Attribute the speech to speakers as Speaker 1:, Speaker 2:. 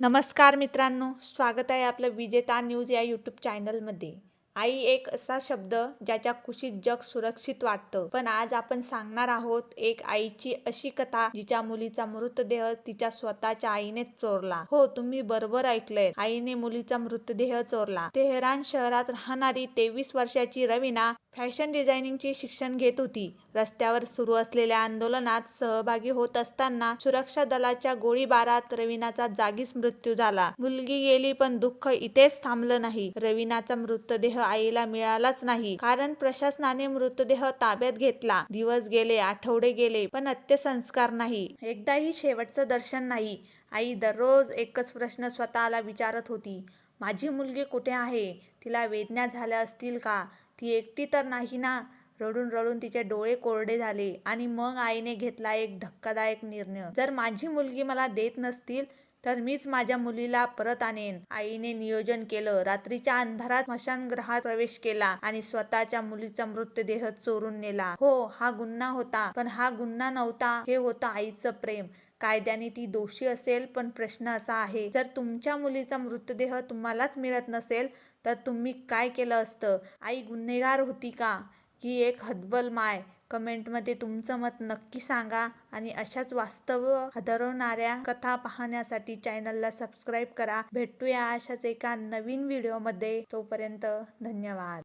Speaker 1: नमस्कार मित्रांनो स्वागत आहे आपलं विजेता न्यूज या यूट्यूब चॅनलमध्ये आई एक असा शब्द ज्याच्या कुशीत जग सुरक्षित वाटतं. पण आज आपण सांगणार आहोत एक आईची अशी कथा जिच्या मुलीचा मृतदेह तिच्या स्वतःच्या आईने चोरला. हो तुम्ही बरोबर ऐकलंय. आईने मुलीचा मृतदेह चोरला. तेहरान शहरात राहणारी तेवीस वर्षाची रवीना फॅशन डिझायनिंगचे शिक्षण घेत होती. रस्त्यावर सुरू असलेल्या आंदोलनात सहभागी होत असताना सुरक्षा दलाच्या गोळीबारात रवीनाचा जागीच मृत्यू झाला. मुलगी गेली पण दुःख इथेच थांबलं नाही. रवीनाचा मृतदेह आईला मिळालाच नाही. कारण प्रशासनाने मृतदेह ताब्यात घेतला. दिवस गेले आठवडे गेले पण अंत्यसंस्कार नाही. एकदाही शेवटचं दर्शन नाही. आई दररोज एकच प्रश्न स्वतःला विचारत होती. माझी मुलगी कुठे आहे? तिला वेदना झाल्या असतील का? ती एकटी तर नाही ना? रडून रडून तिचे डोळे कोरडे झाले आणि मग आईने घेतला एक धक्कादायक निर्णय. जर माझी मुलगी मला देत नसतील तर मीच माझ्या मुलीला परत आणेन. आईने नियोजन केलं. रात्रीच्या अंधारात स्मशानगृहात प्रवेश केला आणि स्वतःच्या मुलीचा मृतदेह चोरून नेला. हो हा गुन्हा होता पण हा गुन्हा नव्हता. हे होतं आईचं प्रेम. कायद्याने ती दोषी असेल पण प्रश्न असा आहे जर तुमच्या मुलीचा मृतदेह तुम्हालाच मिळत नसेल तर तुम्ही काय केलं असतं? आई गुन्हेगार होती का? ही एक हतबल माय. कमेंटमध्ये तुमचं मत नक्की सांगा आणि अशाच वास्तव हदरवणाऱ्या कथा पाहण्यासाठी चॅनलला सबस्क्राईब करा. भेटूया अशाच एका नवीन व्हिडिओमध्ये. तोपर्यंत धन्यवाद.